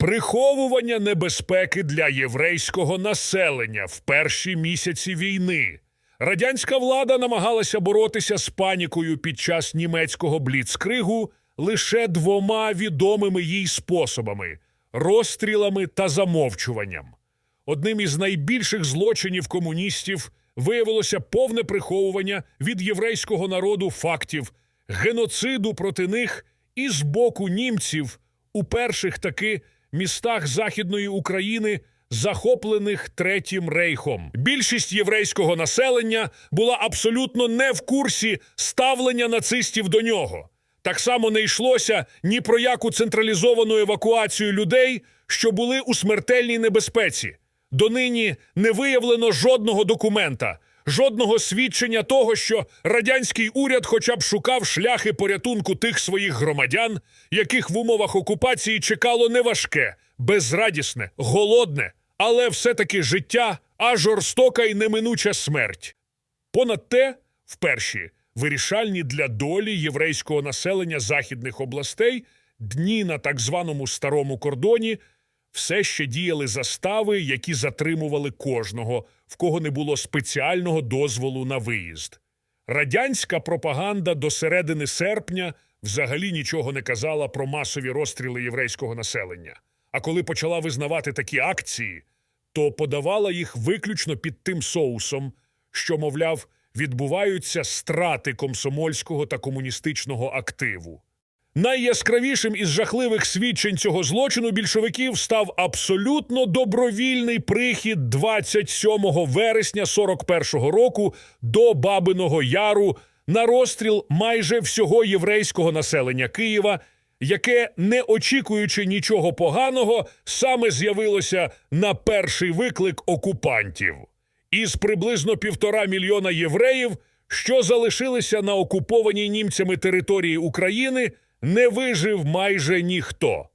Приховування небезпеки для єврейського населення в перші місяці війни. Радянська влада намагалася боротися з панікою під час німецького бліцкригу лише двома відомими їй способами розстрілами та замовчуванням. Одним із найбільших злочинів комуністів виявилося повне приховування від єврейського народу фактів геноциду проти них і з боку німців у перших таки містах Західної України, захоплених Третім рейхом. Більшість єврейського населення була абсолютно не в курсі ставлення нацистів до нього. Так само не йшлося ні про яку централізовану евакуацію людей, що були у смертельній небезпеці. Донині не виявлено жодного документа, жодного свідчення того, що радянський уряд хоча б шукав шляхи порятунку тих своїх громадян, яких в умовах окупації чекало неважке, безрадісне, голодне, але все-таки життя, а жорстока й неминуча смерть. Понад те, в перші вирішальні для долі єврейського населення західних областей дні на так званому старому кордоні все ще діяли застави, які затримували кожного, в кого не було спеціального дозволу на виїзд. Радянська пропаганда до середини серпня взагалі нічого не казала про масові розстріли єврейського населення. А коли почала визнавати такі акції, то подавала їх виключно під тим соусом, що, мовляв, відбуваються страти комсомольського та комуністичного активу. Найяскравішим із жахливих свідчень цього злочину більшовиків став абсолютно добровільний прихід 27 вересня 41-го року до Бабиного Яру на розстріл майже всього єврейського населення Києва, яке, не очікуючи нічого поганого, саме з'явилося на перший виклик окупантів. Із приблизно півтора мільйона євреїв, що залишилися на окупованій німцями території України, не вижив майже ніхто.